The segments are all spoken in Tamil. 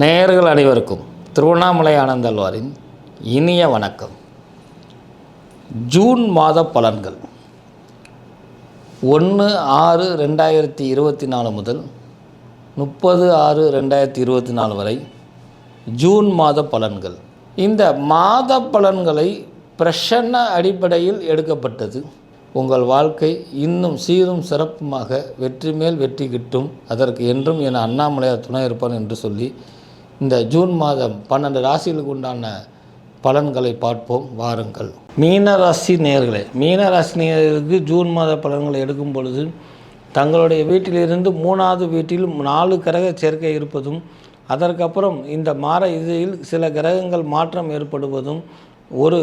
நேர்கள் அனைவருக்கும் திருவண்ணாமலை ஆனந்தல்வாரின் இனிய வணக்கம். ஜூன் மாத பலன்கள். ஒன்று ஆறு ரெண்டாயிரத்தி இருபத்தி நாலு முதல் முப்பது ஆறு ரெண்டாயிரத்தி இருபத்தி நாலு வரை ஜூன் மாத பலன்கள். இந்த மாத பலன்களை பிரசன்ன அடிப்படையில் எடுக்கப்பட்டது. உங்கள் வாழ்க்கை இன்னும் சீரும் சிறப்புமாக வெற்றி மேல் வெற்றி கிட்டும். அதற்கு என்றும் என அண்ணாமலையார் துணை இருப்பான் என்று சொல்லி இந்த ஜூன் மாதம் பன்னெண்டு ராசிகளுக்கு உண்டான பலன்களை பார்ப்போம். வாருங்கள். மீன ராசி நேர்களே மீன ராசி நேயர்களுக்கு ஜூன் மாத பலன்களை எடுக்கும் பொழுது தங்களுடைய வீட்டிலிருந்து மூணாவது வீட்டில் நாலு கிரக சேர்க்கை இருப்பதும் அதற்கப்புறம் இந்த மாற இதில் சில கிரகங்கள் மாற்றம் ஏற்படுவதும் ஒரு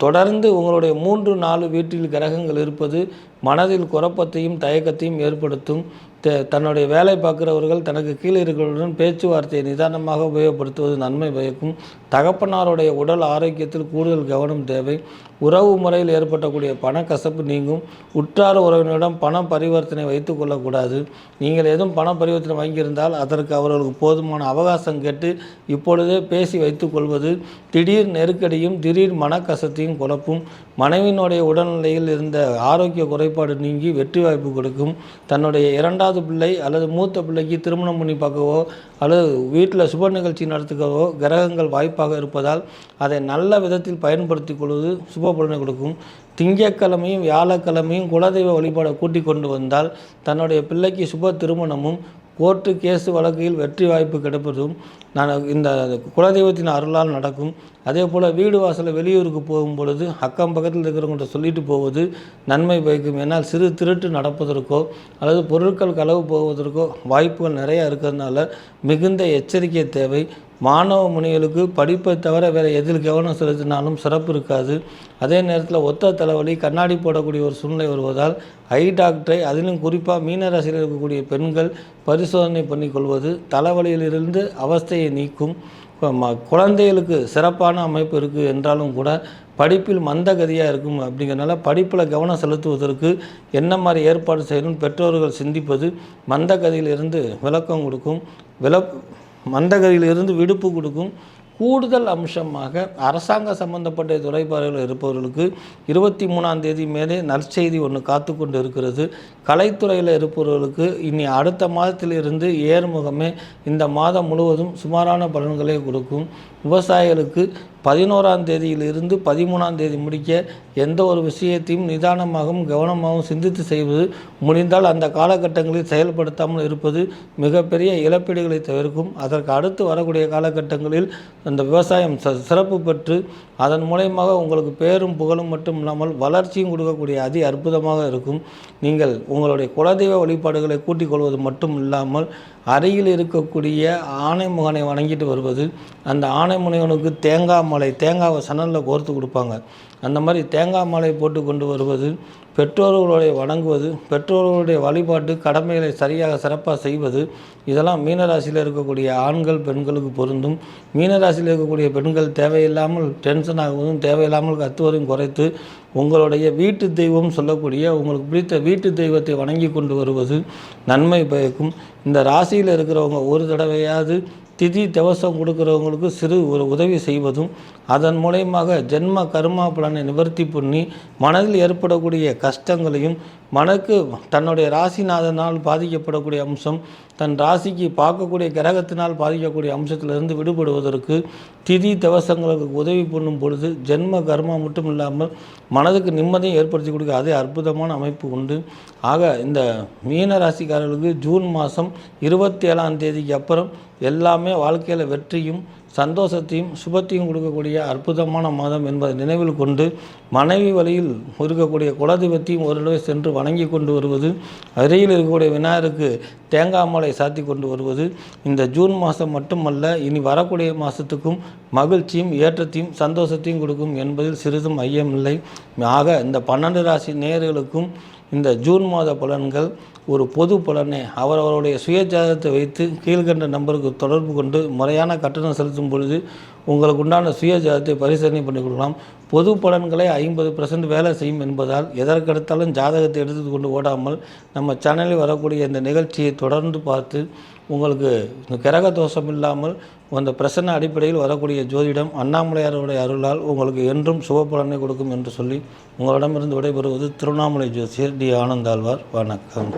தொடர்ந்து உங்களுடைய மூன்று நாலு வீட்டில் கிரகங்கள் இருப்பது மனதில் குழப்பத்தையும் தயக்கத்தையும் ஏற்படுத்தும். த தன்னுடைய வேலை பார்க்குறவர்கள் தனக்கு கீழே இருக்கிறவருடன் பேச்சுவார்த்தையை நிதானமாக உபயோகப்படுத்துவது நன்மை பயக்கும். தகப்பனாருடைய உடல் ஆரோக்கியத்தில் கூடுதல் கவனம் தேவை. உறவு முறையில் ஏற்பட்டக்கூடிய பணக்கசப்பு நீங்கும். உற்றார் உறவினரிடம் பண பரிவர்த்தனை வைத்து கொள்ளக்கூடாது. நீங்கள் எதுவும் பண பரிவர்த்தனை வாங்கியிருந்தால் அதற்கு அவர்களுக்கு போதுமான அவகாசம் கேட்டு இப்பொழுதே பேசி வைத்துக்கொள்வது திடீர் நெருக்கடியும் திடீர் மனக்கசத்தையும் குழப்பும். மனைவியினுடைய உடல்நிலையில் இருந்த ஆரோக்கிய குறை ஏற்பாடு நீங்கி வெற்றி வாய்ப்பு கொடுக்கும். தன்னுடைய இரண்டாவது பிள்ளை அல்லது மூத்த பிள்ளைக்கு திருமணம் பண்ணி பார்க்கவோ அல்லது வீட்டில் சுப நிகழ்ச்சி நடத்துக்கவோ கிரகங்கள் வாய்ப்பாக இருப்பதால் அதை நல்ல விதத்தில் பயன்படுத்தி கொள்வது சுப பலனை கொடுக்கும். திங்கக்கிழமையும் வியாழக்கிழமையும் குலதெய்வ வழிபாடை கூட்டி கொண்டு வந்தால் தன்னுடைய பிள்ளைக்கு சுப திருமணமும் கோர்ட்டு கேஸு வழக்கில் வெற்றி வாய்ப்பு கிடைப்பதும் நான் இந்த குலதெய்வத்தின் அருளால் நடக்கும். அதே போல் வீடு வாசலில் வெளியூருக்கு போகும் பொழுது அக்கம் பக்கத்தில் இருக்கிறவங்கள்ட்ட சொல்லிட்டு போவது நன்மை பயக்கும். ஏன்னால் சிறு திருட்டு நடப்பதற்கோ அல்லது பொருட்கள் களவு போவதற்கோ வாய்ப்புகள் நிறையா இருக்கிறதுனால மிகுந்த எச்சரிக்கை தேவை. மாணவ முனிகளுக்கு படிப்பை தவிர வேறு எதில் கவனம் செலுத்தினாலும் சிறப்பு இருக்காது. அதே நேரத்தில் ஒத்த தலைவலி கண்ணாடி போடக்கூடிய ஒரு சூழ்நிலை வருவதால் ஐ டாக்டரை அதிலும் குறிப்பாக மீனராசியில் இருக்கக்கூடிய பெண்கள் பரிசோதனை பண்ணிக்கொள்வது தலைவலியிலிருந்து அவஸ்தையை நீக்கும். ம- குழந்தைகளுக்கு சிறப்பான அமைப்பு இருக்குது என்றாலும் கூட படிப்பில் மந்தகதியாக இருக்கும் அப்படிங்கிறனால படிப்பில் கவனம் செலுத்துவதற்கு என்ன மாதிரி ஏற்பாடு செய்யணும் பெற்றோர்கள் சிந்திப்பது மந்தகதியிலிருந்து விளக்கம் கொடுக்கும். விளப் மந்தகதியிலிருந்து விடுப்பு கொடுக்கும் கூடுதல் அம்சமாக அரசாங்க சம்பந்தப்பட்ட துறைப்பாடுகள் இருப்பவர்களுக்கு இருபத்தி மூணாம் தேதி மேலே நற்செய்தி ஒன்று காத்து கொண்டு இருக்கிறது கலைத்துறையில் இருப்பவர்களுக்கு இனி அடுத்த மாதத்திலிருந்து ஏர்முகமே இந்த மாதம் முழுவதும் சுமாரான பலன்களை கொடுக்கும். விவசாயிகளுக்கு பதினோராம் தேதியிலிருந்து பதிமூணாம் தேதி முடிக்க எந்த ஒரு விஷயத்தையும் நிதானமாகவும் கவனமாகவும் சிந்தித்து செய்வது முடிந்தால் அந்த காலகட்டங்களில் செயல்படுத்தாமல் இருப்பது மிகப்பெரிய இழப்பீடுகளை தவிர்க்கும். அதற்கு அடுத்து வரக்கூடிய காலகட்டங்களில் அந்த விவசாயம் ச சிறப்பு பெற்று அதன் மூலயமாக உங்களுக்கு பேரும் புகழும் மட்டும் இல்லாமல் வளர்ச்சியும் கொடுக்கக்கூடிய அதி அற்புதமாக இருக்கும். நீங்கள் உங்களுடைய குலதெய்வ வழிபாடுகளை கூட்டிக் கொள்வது மட்டும் இல்லாமல் அருகில் இருக்கக்கூடிய ஆனைமுகனை வணங்கிட்டு வருவது அந்த ஆனைமுனைவனுக்கு தேங்காய் மலை தேங்காவை சணலில் கோர்த்து கொடுப்பாங்க. அந்த மாதிரி தேங்காய் மாலை போட்டு கொண்டு வருவது பெற்றோர்களுடைய வணங்குவது பெற்றோர்களுடைய வழிபாட்டு கடமைகளை சரியாக சிறப்பாக செய்வது இதெல்லாம் மீனராசியில் இருக்கக்கூடிய ஆண்கள் பெண்களுக்கு பொருந்தும். மீனராசியில் இருக்கக்கூடிய பெண்கள் தேவையில்லாமல் டென்ஷன் ஆகுவதும் தேவையில்லாமல் கத்துவதையும் குறைத்து உங்களுடைய வீட்டு தெய்வம் சொல்லக்கூடிய உங்களுக்கு பிடித்த வீட்டு தெய்வத்தை வணங்கி கொண்டு வருவது நன்மை பயக்கும். இந்த ராசியில் இருக்கிறவங்க ஒரு தடவையாவது திதி தவசம் கொடுக்குறவங்களுக்கு சிறு ஒரு உதவி செய்வதும் அதன் மூலயமாக ஜென்ம கர்மா பலனை நிவர்த்தி பண்ணி மனதில் ஏற்படக்கூடிய கஷ்டங்களையும் மனக்கு தன்னுடைய ராசிநாதனால் பாதிக்கப்படக்கூடிய அம்சம் தன் ராசிக்கு பார்க்கக்கூடிய கிரகத்தினால் பாதிக்கக்கூடிய அம்சத்திலிருந்து விடுபடுவதற்கு திதி தவசங்களுக்கு உதவி பண்ணும் பொழுது ஜென்ம கர்மா மட்டும் இல்லாமல் மனதுக்கு நிம்மதியை ஏற்படுத்தி கொடுக்க அதே அற்புதமான அமைப்பு உண்டு. ஆக இந்த மீன ராசிக்காரர்களுக்கு ஜூன் மாதம் இருபத்தி ஏழாம் தேதிக்கு அப்புறம் எல்லாமே வாழ்க்கையில் வெற்றியும் சந்தோஷத்தையும் சுபத்தையும் கொடுக்கக்கூடிய அற்புதமான மாதம் என்பதை நினைவில் கொண்டு மனைவி வழியில் இருக்கக்கூடிய குலதெய்வத்தையும் ஒரு தடவை சென்று வணங்கி கொண்டு வருவது அருகில் இருக்கக்கூடிய விநாயகருக்கு தேங்காய் மாலை சாத்தி கொண்டு வருவது இந்த ஜூன் மாதம் மட்டுமல்ல இனி வரக்கூடிய மாதத்துக்கும் மகிழ்ச்சியும் ஏற்றத்தையும் சந்தோஷத்தையும் கொடுக்கும் என்பதில் சிறிதும் ஐயமில்லை. ஆக இந்த பன்னெண்டு ராசி நேர்களுக்கும் இந்த ஜூன் மாத பலன்கள் ஒரு பொது பலனே அவரவருடைய சுயஜாதத்தை வைத்து கீழ்கண்ட நம்பருக்கு தொடர்பு கொண்டு முறையான கட்டணம் செலுத்தும் பொழுது உங்களுக்கு உண்டான சுயஜாதத்தை பரிசீலனை பண்ணி கொள்ளலாம் பொது பலன்களை ஐம்பது பர்சன்ட் வேலை செய்யும் என்பதால் எதற்கெடுத்தாலும் ஜாதகத்தை எடுத்து கொண்டு ஓடாமல் நம்ம சேனலில் வரக்கூடிய இந்த நிகழ்ச்சியை தொடர்ந்து பார்த்து உங்களுக்கு இந்த கிரக தோஷம் இல்லாமல் அந்த பிரசன்ன அடிப்படையில் வரக்கூடிய ஜோதிடம் அண்ணாமலையாருடைய அருளால் உங்களுக்கு என்றும் சுகப்பலனை கொடுக்கும் என்று சொல்லி உங்களிடமிருந்து விடைபெறுவது திருவண்ணாமலை ஜோசியர் டி. ஆனந்தாழ்வார். வணக்கம்.